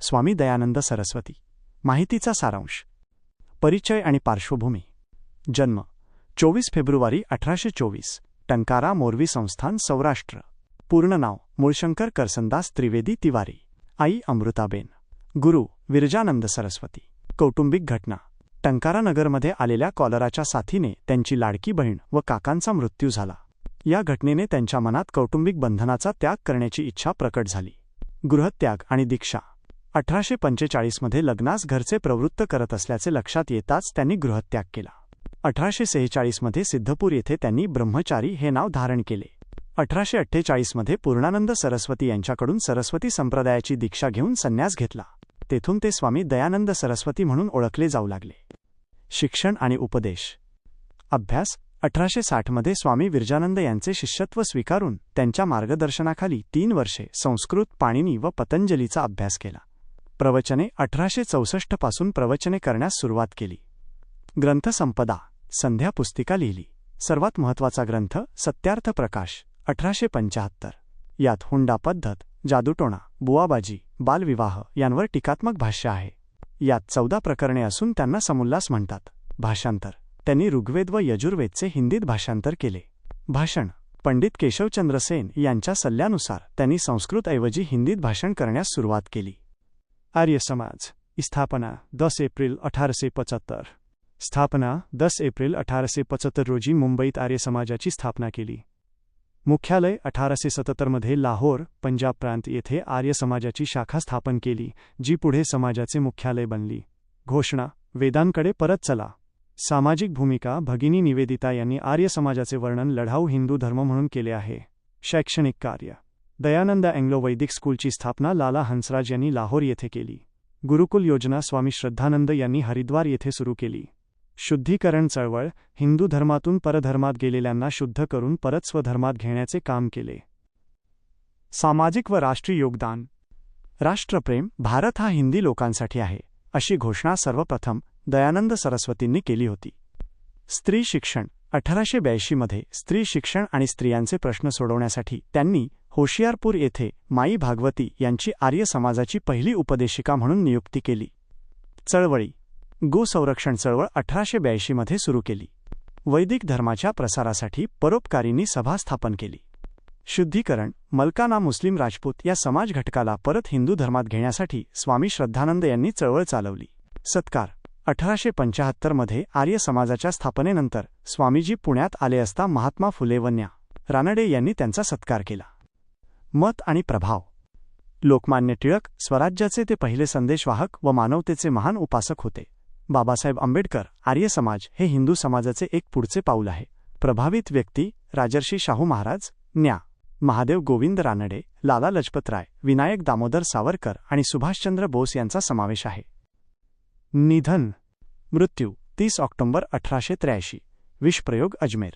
स्वामी दयानंद सरस्वती. माहितीचा सारांश. परिचय आणि पार्श्वभूमी. जन्म चोवीस फेब्रुवारी अठराशे चोवीस टंकारा मोरवी संस्थान सौराष्ट्र. पूर्ण नाव मूळशंकर करसनदास त्रिवेदी तिवारी. आई अमृताबेन गुरु विरजानंद सरस्वती. कौटुंबिक घटना. टंकारा नगरमध्ये आलेल्या कॉलराच्या साथीने त्यांची लाडकी बहीण व काकांचा मृत्यू झाला. या घटनेने त्यांच्या मनात कौटुंबिक बंधनाचा त्याग करण्याची इच्छा प्रकट झाली. गृहत्याग आणि दीक्षा. अठराशे पंचेचाळीसमध्ये लग्नास घरचे प्रवृत्त करत असल्याचे लक्षात येताच त्यांनी गृहत्याग केला. अठराशे सेहेचाळीसमध्ये सिद्धपूर येथे त्यांनी ब्रह्मचारी हे नाव धारण केले. अठराशे अठ्ठेचाळीसमध्ये पूर्णानंद सरस्वती यांच्याकडून सरस्वती संप्रदायाची दीक्षा घेऊन संन्यास घेतला. तेथून ते स्वामी दयानंद सरस्वती म्हणून ओळखले जाऊ लागले. शिक्षण आणि उपदेश. अभ्यास. अठराशे साठमध्ये स्वामी विरजानंद यांचे शिष्यत्व स्वीकारून त्यांच्या मार्गदर्शनाखाली तीन वर्षे संस्कृत पाणिनी व पतंजलीचा अभ्यास केला. प्रवचने अठराशे चौसष्टपासून प्रवचने करण्यास सुरुवात केली. ग्रंथसंपदा संध्या पुस्तिका लिहिली. सर्वात महत्त्वाचा ग्रंथ सत्यार्थ प्रकाश अठराशे पंचाहत्तर यात हुंडा पद्धत जादूटोणा बुवाबाजी बालविवाह यांवर टीकात्मक भाष्य आहे. यात चौदा प्रकरणे असून त्यांना समुल्लास म्हणतात. भाषांतर. त्यांनी ऋग्वेद व यजुर्वेदचे हिंदीत भाषांतर केले. भाषण. पंडित केशवचंद्र सेन यांच्या सल्ल्यानुसार त्यांनी संस्कृतऐवजी हिंदीत भाषण करण्यास सुरुवात केली. आर्य समाज स्थापना दस एप्रिल अठराशे पचहत्तर. स्थापना दस एप्रिल अठराशे पचहत्तर रोजी मुंबईत आर्य समाजाची स्थापना केली. मुख्यालय अठारशे सत्तरमध्ये लाहोर पंजाब प्रांत येथे आर्य समाजाची शाखा स्थापन केली जी पुढे समाजाचे मुख्यालय बनली. घोषणा वेदांकडे परत चला. सामाजिक भूमिका भगिनी निवेदिता यांनी आर्य समाजाचे वर्णन लढाऊ हिंदू धर्म म्हणून केले आहे. शैक्षणिक कार्य दयानंद अँग्लो वैदिक स्कूलची स्थापना लाला हंसराज यांनी लाहोर येथे केली. गुरुकुल योजना स्वामी श्रद्धानंद यांनी हरिद्वार येथे सुरू केली. शुद्धीकरण चळवळ हिंदू धर्मातून परधर्मात गेलेल्यांना शुद्ध करून परत स्वधर्मात घेण्याचे काम केले. सामाजिक व राष्ट्रीय योगदान. राष्ट्रप्रेम भारत हा हिंदी लोकांसाठी आहे अशी घोषणा सर्वप्रथम दयानंद सरस्वतींनी केली होती. स्त्री शिक्षण अठराशे ब्याऐंशीमध्ये स्त्री शिक्षण आणि स्त्रियांचे प्रश्न सोडवण्यासाठी त्यांनी होशियारपूर येथे माई भागवती यांची आर्य समाजाची पहिली उपदेशिका म्हणून नियुक्ती केली. चळवळी. गोसंरक्षण चळवळ अठराशे ब्याऐंशीमध्ये सुरू केली. वैदिक धर्माच्या प्रसारासाठी परोपकारींनी सभा स्थापन केली. शुद्धीकरण. मलकाना मुस्लिम राजपूत या समाज घटकाला परत हिंदू धर्मात घेण्यासाठी स्वामी श्रद्धानंद यांनी चळवळ चालवली. सत्कार. अठराशे पंचाहत्तरमध्ये आर्य समाजाच्या स्थापनेनंतर स्वामीजी पुण्यात आले असता महात्मा फुले वन्या रानडे यांनी त्यांचा सत्कार केला. मत आणि प्रभाव. लोकमान्य टिळक स्वराज्याचे ते पहिले संदेशवाहक व मानवतेचे महान उपासक होते. बाबासाहेब आंबेडकर आर्य समाज हे हिंदू समाजाचे एक पुढचे पाऊल आहे. प्रभावित व्यक्ती राजर्षी शाहू महाराज न्या. महादेव गोविंद रानडे लाला लजपतराय विनायक दामोदर सावरकर आणि सुभाषचंद्र बोस यांचा समावेश आहे. निधन. मृत्यू तीस ऑक्टोबर अठराशे त्र्याऐंशी. विषप्रयोग अजमेर.